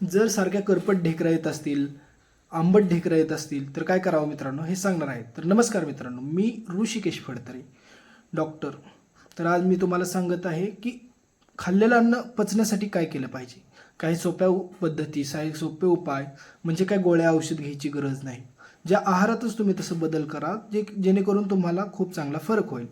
जर सारख्या करपट ढेकरा येत असतील आंबट ढेकरा येत असतील तर काय करावं मित्रांनो? हे सांगणार आहे. तर नमस्कार मित्रांनो मी ऋषिकेश फडतरे. डॉक्टर तर आज मी तुम्हाला सांगत आहे की खाल्लेलं अन्न पचण्यासाठी काय केलं पाहिजे? काही सोप्या पद्धती काही सोपे उपाय म्हणजे काय गोळ्या औषध घ्यायची गरज नाही. ज्या आहारातच तुम्ही तसं बदल करा जे जेणेकरून तुम्हाला खूप चांगला फरक होईल.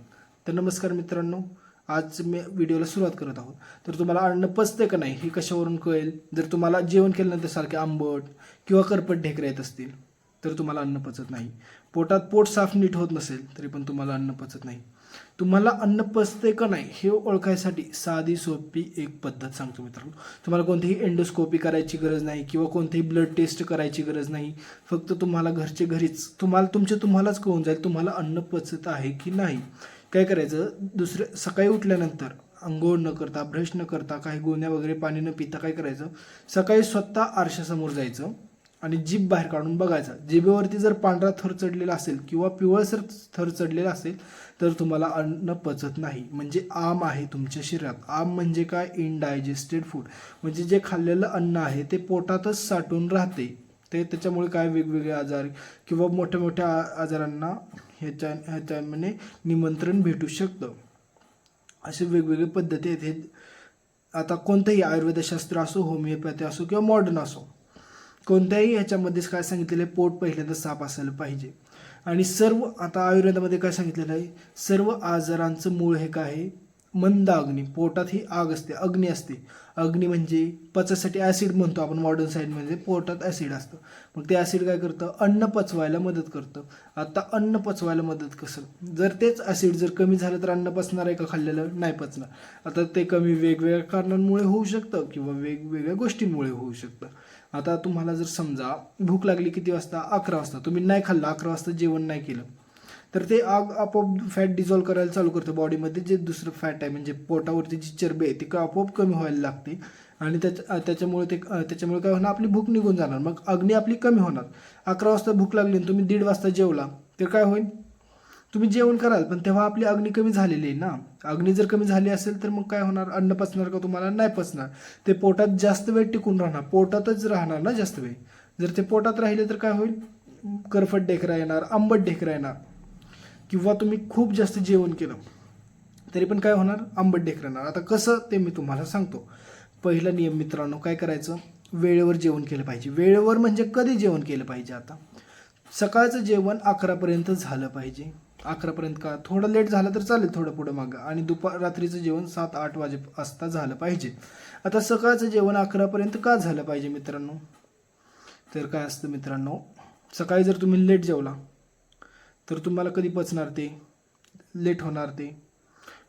तर नमस्कार मित्रांनो आज मी व्हिडिओला सुरुवात करत आहोत. तर तुम्हाला अन्न पचते का नाही हे कशावरून कळेल? जर तुम्हाला जेवण केल्यानंतर सारखे आंबट किंवा करपट ढेकरे येत असतील तर तुम्हाला अन्न पचत नाही. पोटात पोट साफ नीट होत नसेल तरी पण तुम्हाला अन्न पचत नाही. तुम्हाला अन्न पचते का नाही हे ओळखायसाठी साधी सोपी एक पद्धत सांगतो मित्रांनो. तुम्हाला कोणतीही एंडोस्कोपी करायची गरज नाही किंवा कोणतीही ब्लड टेस्ट करायची गरज नाही. फक्त तुम्हाला घरचे घरीच तुम्हाला तुमचे तुम्हालाच कळून जाईल तुम्हाला अन्न पचत आहे की नाही. काय करायचं? दुसरे सकाळी उठल्यानंतर अंघोळ न करता ब्रश न करता काही गोण्या वगैरे पाणी न पिता काय करायचं? सकाळी स्वतः आरशासमोर जायचं आणि जीभ बाहेर काढून बघायचा. जिभेवरती जर पांढरा थर चढलेला असेल किंवा पिवळसर थर चढलेला असेल तर तुम्हाला अन्न पचत नाही. म्हणजे आम आहे तुमच्या शरीरात. आम म्हणजे काय? इनडायजेस्टेड फूड म्हणजे जे खाल्लेलं अन्न आहे ते पोटातच साठून राहते. ते त्याच्यामुळे काय? वेगवेगळे आजार किंवा मोठ्या मोठ्या आजारांना ह्याच्या ह्याच्यामध्ये निमंत्रण भेटू शकतं. असे वेगवेगळे पद्धती आहेत. हे आता कोणतंही आयुर्वेदशास्त्र असो होमिओपॅथी असो किंवा मॉडर्न असो कोणत्याही ह्याच्यामध्येच काय सांगितलेलं आहे पोट पहिल्यांदा साफ असायला पाहिजे. आणि सर्व आता आयुर्वेदामध्ये काय सांगितलेलं आहे सर्व आजारांचं मूळ हे काय आहे? मंद अग्नी पोटात ही आग असते अग्नी असते. अग्नी म्हणजे पचासाठी ॲसिड म्हणतो आपण मॉडर्न साईडमध्ये पोटात ॲसिड असतं. मग ते ॲसिड काय करतं? अन्न पचवायला मदत करतं. आता अन्न पचवायला मदत कसं? जर तेच ॲसिड जर कमी झालं तर अन्न पचणार आहे का खाल्लेलं? नाही पचणार. आता ते कमी वेगवेगळ्या कारणांमुळे होऊ शकतं किंवा वेगवेगळ्या गोष्टींमुळे होऊ शकतं. आता तुम्हाला जर समजा भूक लागली किती वाजता? अकरा वाजता. तुम्ही नाही खाल्लं अकरा वाजता जेवण नाही केलं. तर ते आग आपोआप फॅट डिझॉल्व करायला चालू करतं बॉडीमध्ये जे दुसरं फॅट आहे म्हणजे पोटावरती जी चरबी आहे ती का आपोआप कमी व्हायला लागते. आणि त्याच्या त्याच्यामुळे ते त्याच्यामुळे काय होणार? आपली भूक निघून जाणार. मग अग्नी आपली कमी होणार. अकरा वाजता भूक लागली आणि तुम्ही दीड वाजता जेवला तर काय होईल? तुम्ही जेवण कराल पण तेव्हा आपली अग्नी कमी झालेली आहे ना. अग्नी जर कमी झाली असेल तर मग काय होणार? अन्न पचणार का तुम्हाला? नाही पचणार. ते पोटात जास्त वेळ टिकून राहणार. पोटातच राहणार ना जास्त वेळ. जर ते पोटात राहिले तर काय होईल? करफट ढेकरा येणार आंबट ढेकरा येणार. किंवा तुम्ही खूप जास्त जेवण केलं तरी पण काय होणार? आंबट ढेक राहणार. आता कसं ते मी तुम्हाला सांगतो. पहिला नियम मित्रांनो काय करायचं? वेळेवर जेवण केलं पाहिजे. वेळेवर म्हणजे कधी जेवण केलं पाहिजे आता? सकाळचं जेवण अकरापर्यंत झालं पाहिजे. अकरापर्यंत का? थोडं लेट झालं तर चालेल थोडं पुढं मागं. आणि दुपार रात्रीचं जेवण सात आठ वाजे असता झालं पाहिजे. आता सकाळचं जेवण अकरापर्यंत का झालं पाहिजे मित्रांनो? तर काय असतं मित्रांनो? सकाळी जर तुम्ही लेट जेवला तर तुम्हाला कधी पचणार ते? लेट होणार ते.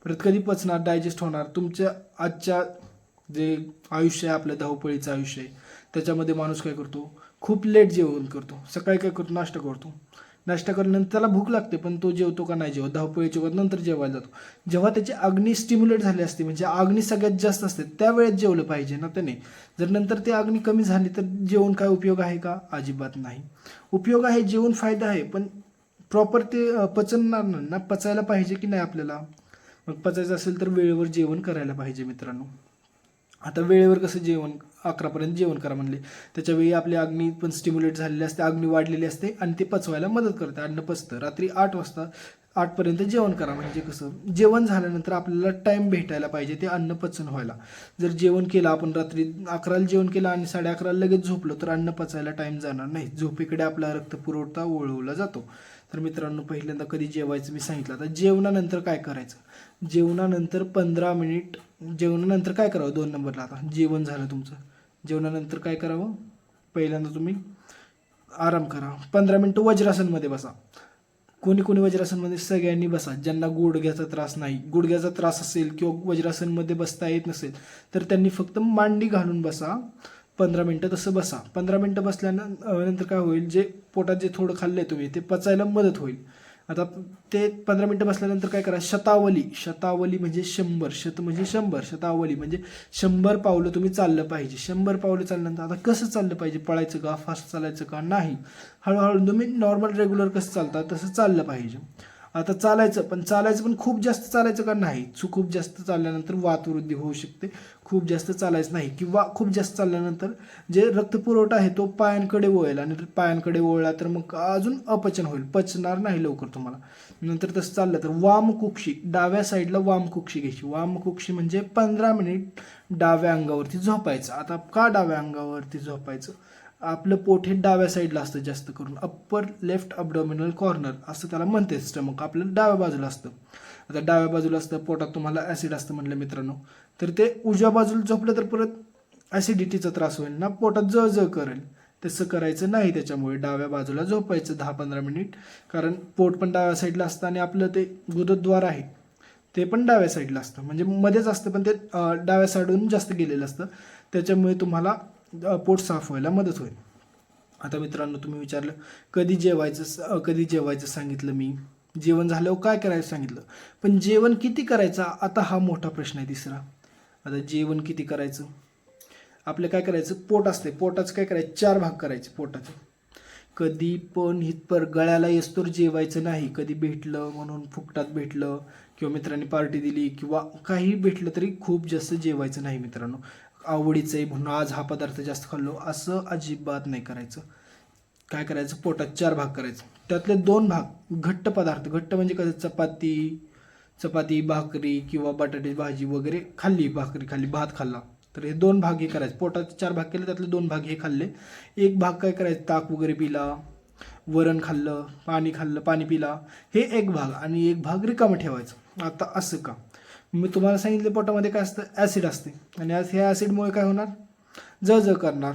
परत कधी पचणार? डायजेस्ट होणार. तुमच्या आजच्या जे आयुष्य आहे आपलं धावपळीचं आयुष्य आहे त्याच्यामध्ये माणूस काय करतो? खूप लेट जेवण करतो. सकाळी काय करतो? नाश्ता करतो. नाश्ता करल्यानंतर त्याला भूक लागते पण तो जेवतो का नाही जेवत? धावपळीच्या जेवत नंतर जेवायला जातो. जेव्हा त्याची अग्नी स्टिम्युलेट झाली असते म्हणजे अग्नी सगळ्यात जास्त असते त्यावेळेत जेवलं पाहिजे ना त्याने. जर नंतर ती अग्नी कमी झाली तर जेवण काय उपयोग आहे का? अजिबात नाही. उपयोग आहे जेवण फायदा आहे पण प्रॉपर ते पचणार ना पचायला पाहिजे की नाही आपल्याला? मग पचायचं असेल तर वेळेवर जेवण करायला पाहिजे मित्रांनो. आता वेळेवर कसं जेवण अकरापर्यंत जेवण करा म्हणले. त्याच्यावेळी आपली अग्नी पण स्टिम्युलेट झालेली असते अग्नी वाढलेली असते आणि ते पचवायला मदत करते. अन्न पचतं. रात्री आठ वाजता आठपर्यंत जेवण करा म्हणजे कसं? जेवण झाल्यानंतर आपल्याला टाईम भेटायला पाहिजे ते अन्न पचन व्हायला. जर जेवण केलं आपण रात्री अकराला जेवण केलं आणि साडे अकराला लगेच झोपलो तर अन्न पचायला टाईम जाणार नाही. झोपेकडे आपला रक्त पुरवठा वळवला जातो. तर मित्रांनो पहिल्यांदा कधी जेवायचं मी सांगितलं. आता जेवणानंतर काय करायचं? जेवणानंतर पंधरा मिनिट जेवणानंतर काय करावं? दोन नंबरला आता. जेवण झालं तुमचं. जेवणानंतर काय करावं? पहिल्यांदा तुम्ही आराम करा. पंधरा मिनटं वज्रासनमध्ये बसा. कोणी कोणी वज्रासनमध्ये? सगळ्यांनी बसा. ज्यांना गुडघ्याचा त्रास नाही. गुडघ्याचा त्रास असेल किंवा वज्रासनमध्ये बसता येत नसेल तर त्यांनी फक्त मांडी घालून बसा. पंधरा मिनटं तसं बसा. पंधरा मिनटं बसल्यानंतर नंतर काय होईल जे पोटात जे थोडं खाल्लंय तुम्ही ते पचायला मदत होईल. आता ते पंधरा मिनटं बसल्यानंतर काय करा शतावली शतावली म्हणजे शंभर शत म्हणजे शंभर शतावली म्हणजे शंभर पावलं तुम्ही चाललं पाहिजे. शंभर पावलं चालल्यानंतर आता कसं चाललं पाहिजे पळायचं का फास्ट चालायचं का नाही. हळूहळू तुम्ही नॉर्मल रेग्युलर कसं चालता तसं चाललं पाहिजे. आता चालायचं पण चालायचं पण खूप जास्त चालायचं का नाही? खूप जास्त चालल्यानंतर वातवृद्धी होऊ शकते. खूप जास्त चालायचं नाही किंवा खूप जास्त चालल्यानंतर जे रक्तपुरवठा आहे तो पायांकडे वळेल आणि पायांकडे वळला तर मग अजून अपचन होईल. पचणार नाही लवकर तुम्हाला. नंतर तसं चाललं तर वामकुक्षी डाव्या साईडला वामकुक्षी घ्यायची. वामकुक्षी म्हणजे पंधरा मिनिट डाव्या अंगावरती झोपायचं. आता का डाव्या अंगावरती झोपायचं? आपलं पोट हे डाव्या साईडला असतं जास्त करून. अप्पर लेफ्ट अबडॉमिनल कॉर्नर असं त्याला म्हणते स्टमक आपलं डाव्या बाजूला असतं. आता डाव्या बाजूला असतं पोटात तुम्हाला ॲसिड असतं म्हणलं मित्रांनो. तर ते उजव्या बाजूला झोपलं तर परत ॲसिडिटीचा त्रास होईल ना. पोटात जळ जळ करेल. तसं करायचं नाही त्याच्यामुळे डाव्या बाजूला झोपायचं दहा पंधरा मिनिट. कारण पोट पण डाव्या साईडला असतं आणि आपलं ते गुदद्वार आहे ते पण डाव्या साईडला असतं. म्हणजे मध्येच असतं पण ते डाव्या साईडून जास्त गेलेलं असतं. त्याच्यामुळे तुम्हाला पोट साफ व्हायला मदत होईल. आता मित्रांनो तुम्ही विचारलं कधी जेवायचं कधी जेवायचं सांगितलं मी? जेवण झाल्यावर काय करायचं सांगितलं? पण जेवण किती करायचं? आता हा मोठा प्रश्न आहे तिसरा. आता जेवण किती करायचं? आपलं काय करायचं? पोट असते पोटाचं काय करायचं? चार भाग करायचे पोटाचे. कधी पण हितपर गळ्याला येस्तोर जेवायचं नाही. कधी भेटलं म्हणून फुकटात भेटलं किंवा मित्रांनी पार्टी दिली किंवा काही भेटलं तरी खूप जास्त जेवायचं नाही मित्रांनो. आवडीचं आहे म्हणून आज हा पदार्थ जास्त खाल्लो असं अजिबात नाही करायचं. काय करायचं? पोटात चार भाग करायचं. त्यातले दोन भाग घट्ट पदार्थ. घट्ट म्हणजे कसं? चपाती चपाती भाकरी किंवा बटाट्याची भाजी वगैरे खाल्ली भाकरी खाल्ली भात खाल्ला. तर हे दोन भाग हे करायचे. पोटाचे चार भाग केले त्यातले दोन भाग हे खाल्ले. एक भाग काय करायचं? ताक वगैरे पिला वरण खाल्लं पाणी खाल्लं पाणी पिला. हे एक भाग आणि एक भाग रिकामं ठेवायचं. आता असं का? मी तुम्हाला सांगितलं पोटामध्ये काय असतं? ॲसिड असते. आणि ह्या ॲसिडमुळे काय होणार? जळजळ करणार.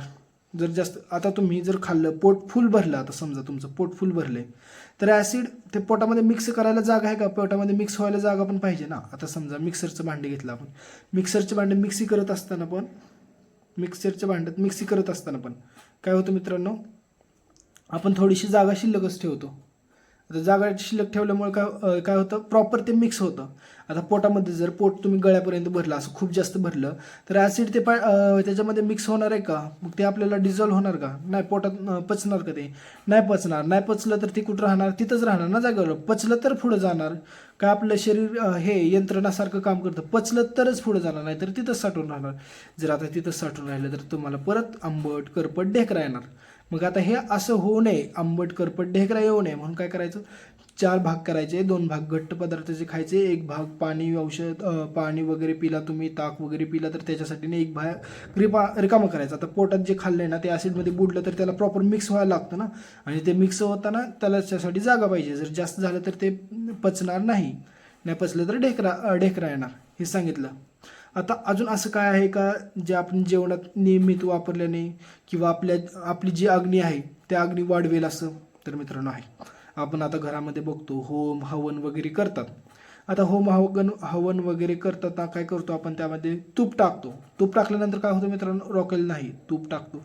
जर जास्त आता तुम्ही जर खाल्लं पोट फुल भरलं आता समजा तुमचं पोट फुल भरलंय तर ॲसिड ते पोटामध्ये मिक्स करायला जागा आहे का? पोटामध्ये मिक्स व्हायला जागा पण पाहिजे ना. आता समजा मिक्सरचं भांडे घेतलं आपण. मिक्सरचे भांडे मिक्सी करत असताना पण मिक्सरच्या भांड्यात मिक्सी करत असताना पण काय होतं मित्रांनो? आपण थोडीशी जागा शिल्लकच ठेवतो. आता जागा शिल्लक ठेवल्यामुळे काय काय होतं? प्रॉपर ते मिक्स होतं. आता पोटामध्ये जर पोट तुम्ही गळ्यापर्यंत भरलं असं खूप जास्त भरलं तर ॲसिड ते पा त्याच्यामध्ये मिक्स होणार आहे का? मग ते आपल्याला डिझॉल्व्ह होणार का? नाही पोटात पचणार का ते? नाही पचणार. नाही पचलं तर ते कुठं राहणार? तिथंच राहणार ना जागेवर. पचलं तर पुढं जाणार. काय आपलं शरीर हे यंत्रणासारखं काम करतं. पचलं तरच पुढं जाणार नाही तर तिथंच साठून राहणार. जर आता तिथंच साठून राहिलं तर तुम्हाला परत आंबट करपट ढेकरा येणार. मग आता हे असं होऊ नये आंबट करपट ढेकरा येऊ नये म्हणून काय करायचं? चार भाग करायचे दोन भाग घट्ट पदार्थाचे खायचे एक भाग पाणी औषध पाणी वगैरे पिला तुम्ही ताक वगैरे पिला तर त्याच्यासाठी एक भाग रिपा रिकामं करायचं. आता पोटात जे खाल्लं ना ते ॲसिडमध्ये बुडलं तर त्याला प्रॉपर मिक्स व्हायला लागतं ना. आणि ते मिक्स होताना त्याला त्याच्यासाठी जागा पाहिजे. जर जास्त झालं तर ते पचणार नाही. नाही पचलं तर ढेकरा ढेकरा येणार. हे सांगितलं. आता अजून असं काय आहे का जे आपण जेवणात नियमित वापरल्याने किंवा आपल्या आपली जी अग्नी आहे त्या अग्नी वाढवेल असं तर मित्रांनो आहे. आपण आता घरामध्ये बघतो होम हवन वगैरे करतात. आता होम हवन हवन वगैरे करताना काय करतो आपण त्यामध्ये? तूप टाकतो. तूप टाकल्यानंतर काय होतं मित्रांनो? रॉकेल नाही तूप टाकतो.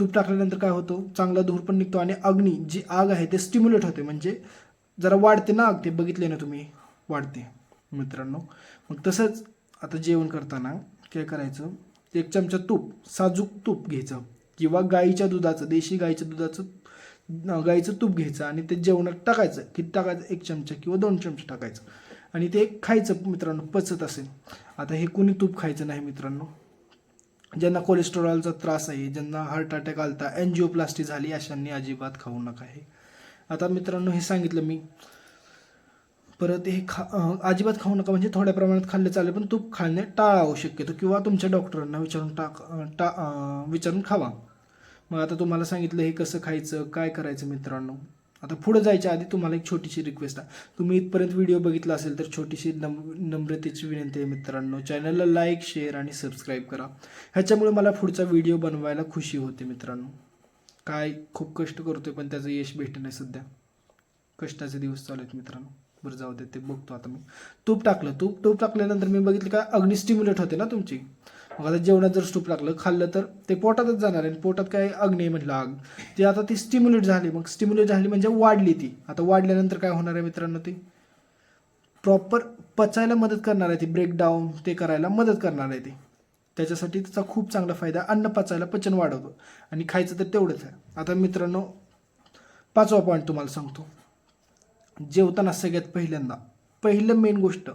तूप टाकल्यानंतर काय होतं? चांगला धूर पण निघतो आणि अग्नी जी आग आहे ते स्टिम्युलेट होते. म्हणजे जरा वाढते ना आग ते बघितले ना तुम्ही? वाढते मित्रांनो. मग तसंच आता जेवण करताना काय करायचं? एक चमचा तूप साजूक तूप घ्यायचं. किंवा गाईच्या दुधाचं देशी गाईच्या दुधाचं गाईचं तूप घ्यायचं आणि ते जेवणात टाकायचं. किती टाकायचं? एक चमचा किंवा दोन चमचे टाकायचं. आणि ते खायचं मित्रांनो पचत असेल. आता हे कोणी तूप खायचं नाही मित्रांनो. ज्यांना कोलेस्टेरॉलचा त्रास आहे ज्यांना हार्ट अटॅक आलता एनजिओप्लास्टी झाली अशांनी अजिबात खाऊ नका हे. आता मित्रांनो हे सांगितलं मी. परत हे खा अजिबात खाऊ नका. म्हणजे थोड्या प्रमाणात खाल्लं चालेल पण तूप खाणे टाळावं शक्यतो किंवा तुमच्या डॉक्टरांना विचारून टाक टा विचारून खावा. मग आता तुम्हाला सांगितलं हे कसं खायचं काय करायचं मित्रांनो? आता पुढे जायच्या आधी तुम्हाला एक छोटीशी रिक्वेस्ट आहे. तुम्ही इथपर्यंत व्हिडिओ बघितला असेल तर छोटीशी नम नम्रतेची विनंती आहे मित्रांनो. चॅनलला लाईक शेअर आणि सबस्क्राईब करा. ह्याच्यामुळे मला पुढचा व्हिडिओ बनवायला खुशी होते मित्रांनो. काय खूप कष्ट करतोय पण त्याचं यश भेटणं आहे सध्या कष्टाचे दिवस चालू आहेत मित्रांनो. बरं जाऊ दे ते बघतो आता मी. तूप टाकलं तूप तूप टाकल्यानंतर मी बघितलं का अग्नी स्टिम्युलेट होते ना तुमची? मग आता जेवणात जर तूप टाकलं खाल्लं तर ते पोटातच जाणार आहे पोटात काय अग्नी आहे म्हटलं आग. ती आता ती स्टिम्युलेट झाली. मग स्टिम्युलेट झाली म्हणजे वाढली ती. आता वाढल्यानंतर काय होणार आहे मित्रांनो ती? प्रॉपर पचायला मदत करणार आहे ती ब्रेकडाऊन ते करायला मदत करणार आहे ती. त्याच्यासाठी त्याचा खूप चांगला फायदा अन्न पचायला पचन वाढवतो. आणि खायचं तर तेवढंच आहे. आता मित्रांनो पाचवा पॉईंट तुम्हाला सांगतो. जेवताना सगळ्यात पहिल्यांदा पहिलं मेन गोष्ट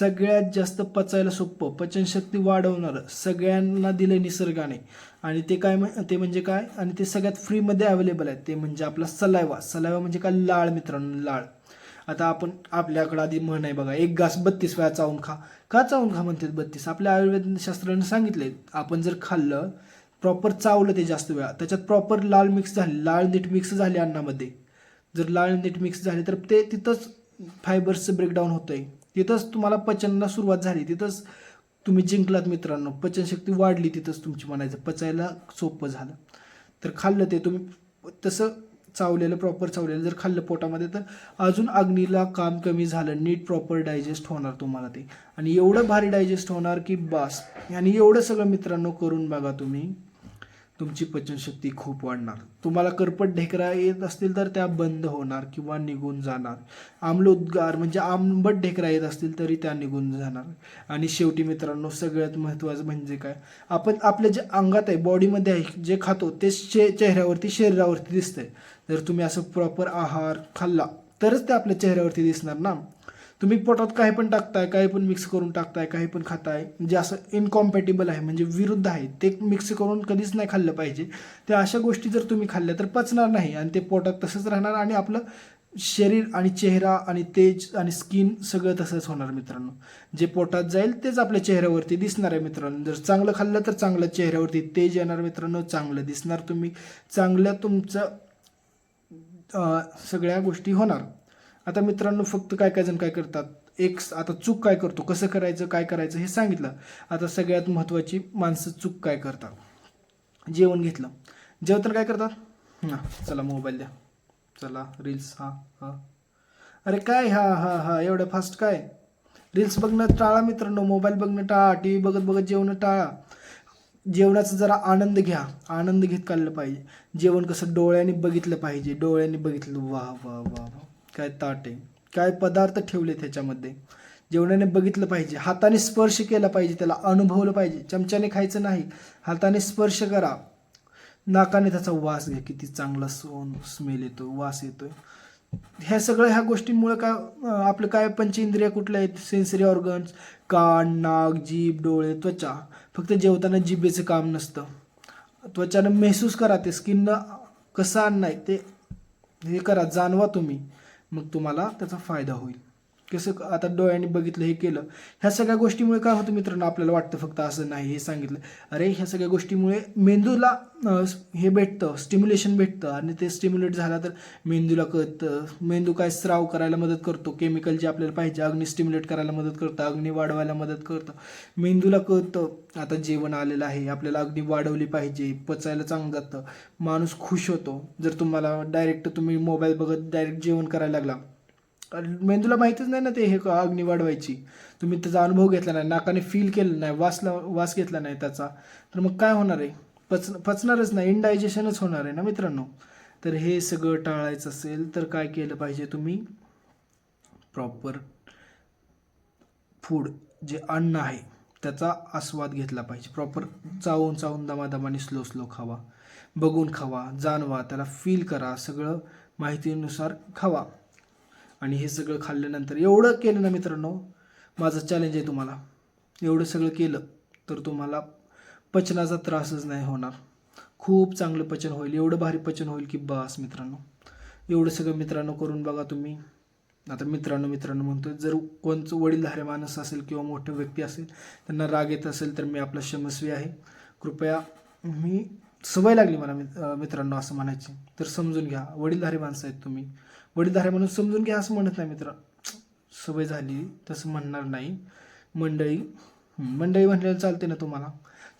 सगळ्यात जास्त पचायला सोपं पचनशक्ती वाढवणारं सगळ्यांना दिलं निसर्गाने. आणि ते काय म्हण- ते म्हणजे काय? आणि ते सगळ्यात फ्रीमध्ये अवेलेबल आहे ते म्हणजे आपला सलायवा. सलायवा म्हणजे काय? लाळ मित्रांनो लाळ. आता आपण आपल्याकडं आधी म्हण आहे बघा एक घास बत्तीस वेळा चावून खा. का चावून खा म्हणतात बत्तीस? आपल्या आयुर्वेद शास्त्राने सांगितले आपण जर खाल्लं प्रॉपर चावलं ते जास्त वेळा. त्याच्यात प्रॉपर लाल मिक्स झाली लाल नीट मिक्स झाली अन्नामध्ये. जर लाळ नीट मिक्स झाली तर ते तिथंच फायबर्सचं ब्रेकडाऊन होतंय. तिथंच तुम्हाला पचनाला सुरुवात झाली तिथंच तुम्ही जिंकलात मित्रांनो. पचनशक्ती वाढली तिथंच तुमची म्हणायचं. पचायला सोपं झालं. तर खाल्लं ते तुम्ही तसं चावलेलं प्रॉपर चावलेलं. जर खाल्लं पोटामध्ये तर अजून अग्नीला काम कमी झालं. नीट प्रॉपर डायजेस्ट होणार तुम्हाला ते. आणि एवढं भारी डायजेस्ट होणार की बास. आणि एवढं सगळं मित्रांनो करून बघा तुम्ही. तुमची पचनशक्ती खूप वाढणार. तुम्हाला करपट ढेकरा येत असतील तर त्या बंद होणार किंवा निघून जाणार. आम्लोद्गार म्हणजे आंबट ढेकरा येत असतील तरी त्या निघून जाणार. आणि शेवटी मित्रांनो सगळ्यात महत्त्वाचं म्हणजे काय? आपण आपल्या जे अंगात आहे बॉडीमध्ये आहे जे खातो ते शे चेहऱ्यावरती शरीरावरती दिसतंय. जर तुम्ही असं प्रॉपर आहार खाल्ला तरच ते आपल्या चेहऱ्यावरती दिसणार ना? तुम्ही पोटात काही पण टाकताय काही पण मिक्स करून टाकताय काही पण खाताय जे असं इनकॉम्पॅटेबल आहे म्हणजे विरुद्ध आहे ते मिक्स करून कधीच नाही खाल्लं पाहिजे. त्या अशा गोष्टी जर तुम्ही खाल्ल्या तर पचणार नाही आणि ते पोटात तसंच राहणार आणि आपलं शरीर आणि चेहरा आणि तेज आणि स्किन सगळं तसंच होणार मित्रांनो. जे पोटात जाईल तेच आपल्या चेहऱ्यावरती दिसणार आहे मित्रांनो. जर चांगलं खाल्लं तर चांगलं चेहऱ्यावरती तेज येणार मित्रांनो चांगलं दिसणार तुम्ही. चांगलं तुमचं सगळ्या गोष्टी होणार. आता मित्रांनो फक्त काय काय जण काय करतात? एक स- आता चूक काय करतो? कसं करायचं काय करायचं हे सांगितलं. आता सगळ्यात महत्त्वाची माणसं चूक काय करतात? जेवण घेतलं. जेवताना काय करतात? हां चला मोबाईल द्या. चला रील्स हा हा. अरे काय हा हा हा एवढं फास्ट काय? रील्स बघणं टाळा मित्रांनो मोबाईल बघणं टाळा टी व्ही बघत बघत जेवणं टाळा. जेवणाचा जरा आनंद घ्या. आनंद घेत काढलं पाहिजे. जेवण कसं डोळ्यांनी बघितलं पाहिजे. डोळ्यांनी बघितलं. वा वा वा वा. काय ताट आहे? काय पदार्थ ठेवले त्याच्यामध्ये जेवणाने बघितलं पाहिजे. हाताने स्पर्श केला पाहिजे त्याला अनुभवलं पाहिजे. चमच्याने खायचं नाही. हाताने स्पर्श करा. नाकाने त्याचा वास घ्या. किती चांगला सोन स्मेल येतो वास येतोय. ह्या सगळ्या ह्या गोष्टींमुळे काय आपलं काय पंचेंद्रिय कुठल्या आहेत? सेन्सरी ऑर्गन्स कान नाक जीभ डोळे त्वचा. फक्त जेवताना जिभेचं काम नसतं. त्वचानं महसूस करा ते. स्किननं कसं आणणार ते हे करा. जाणवा तुम्ही. मग तुम्हाला त्याचा फायदा होईल. कसं आता डोळ्यांनी बघितलं हे केलं. ह्या सगळ्या गोष्टीमुळे काय होतं मित्रांनो आपल्याला वाटतं फक्त असं नाही हे सांगितलं. अरे ह्या सगळ्या गोष्टीमुळे मेंदूला हे भेटतं स्टिम्युलेशन भेटतं आणि ते स्टिम्युलेट झाला तर मेंदूला कळतं. मेंदू काय स्राव करायला मदत करतो केमिकल जे आपल्याला पाहिजे अग्नी स्टिम्युलेट करायला मदत करतं अग्नी वाढवायला मदत करतं. मेंदूला कळतं आता जेवण आलेलं आहे आपल्याला अग्नी वाढवली पाहिजे पचायला चांगलं जातं माणूस खुश होतो. जर तुम्हाला डायरेक्ट तुम्ही मोबाईल बघत डायरेक्ट जेवण करायला लागला मेंदूला माहितीच नाही ना ते हे क- अग्नी वाढवायची. तुम्ही त्याचा अनुभव घेतला नाही नाकाने फील केलं नाही वासला वास घेतला नाही त्याचा. तर मग काय होणार आहे? पच पचणारच नाही इनडायजेशनच होणार आहे ना मित्रांनो? तर हे सगळं टाळायचं असेल तर काय केलं पाहिजे तुम्ही? प्रॉपर फूड जे अन्न आहे त्याचा आस्वाद घेतला पाहिजे. प्रॉपर चावून चावून दमादमाने स्लो स्लो खावा. बघून खावा जाणवा त्याला फील करा सगळं माहितीनुसार खावा. आणि हे सगळं खाल्ल्यानंतर एवढं केलं ना मित्रांनो माझं चॅलेंज आहे तुम्हाला. एवढं सगळं केलं तर तुम्हाला पचनाचा त्रासच नाही होणार. खूप चांगलं पचन होईल एवढं भारी पचन होईल की बस मित्रांनो. एवढं सगळं मित्रांनो करून बघा तुम्ही. आता मित्रांनो मित्रांनो म्हणतो जर कोणचं वडीलधारे माणूस असेल किंवा मोठे व्यक्ती असेल त्यांना राग येत असेल तर मी आपला क्षमस्वी आहे. कृपया मी सवय लागली मला मित्रांनो असं म्हणायची. तर समजून घ्या वडीलधारे माणसं आहेत तुम्ही. वडीलधारे म्हणून समजून घ्या असं म्हणत नाही मित्र. सवय झाली तसं म्हणणार नाही. मंडळी मंडळी म्हणलेलं चालते ना तुम्हाला.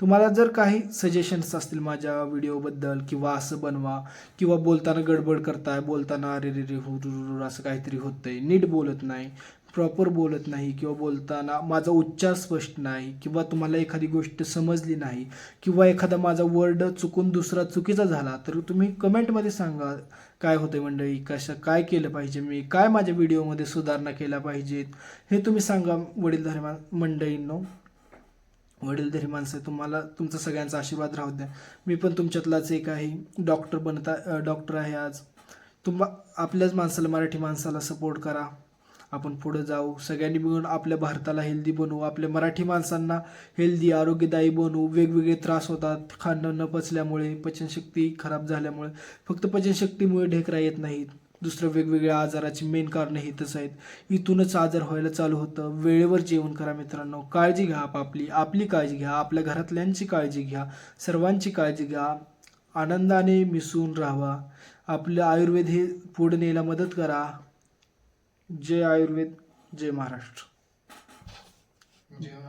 तुम्हाला जर काही सजेशन्स असतील माझ्या व्हिडिओबद्दल किंवा असं बनवा किंवा बोलताना गडबड करताय बोलताना अरे रे रे हो असं काहीतरी होतंय नीट बोलत नाही प्रॉपर बोलत नाही किंवा बोलताना माझा उच्चार स्पष्ट नाही किंवा तुम्हाला एखादी गोष्ट समजली नाही किंवा एखादा माझा वर्ड चुकून दुसरा चुकीचा झाला तर तुम्ही कमेंटमध्ये सांगा. काय होतंय मंडळी? कसं काय केलं पाहिजे? मी काय माझ्या व्हिडिओमध्ये सुधारणा केल्या पाहिजेत? हे तुम्ही सांगा वडीलधारी मा मंडळींनो. वडीलधारी माणसं तुम्हाला तुमचा सगळ्यांचा आशीर्वाद राहू द्या. मी पण तुमच्यातलाच एक आहे. डॉक्टर बनता डॉक्टर आहे आज. तुम्हा आपल्याच माणसाला मराठी माणसाला सपोर्ट करा. आपण पुढं जाऊ. सगळ्यांनी मिळून आपल्या भारताला हेल्दी बनवू. आपल्या मराठी माणसांना हेल्दी आरोग्यदायी बनवू. वेगवेगळे त्रास होतात. खाणं न पचल्यामुळे पचनशक्ती खराब झाल्यामुळे. फक्त पचनशक्तीमुळे ढेकरा येत नाहीत. दुसरं वेगवेगळ्या आजाराची मेन कारणं हेच आहेत. इथूनच आजार व्हायला चालू होतं. वेळेवर जेवण करा मित्रांनो. काळजी घ्या आपली. आपली काळजी घ्या. आपल्या घरातल्यांची काळजी घ्या. सर्वांची काळजी घ्या. आनंदाने मिसळून राहावा. आपलं आयुर्वेद हे पुढे न्यायला मदत करा. जय आयुर्वेद जय महाराष्ट्र. जेवण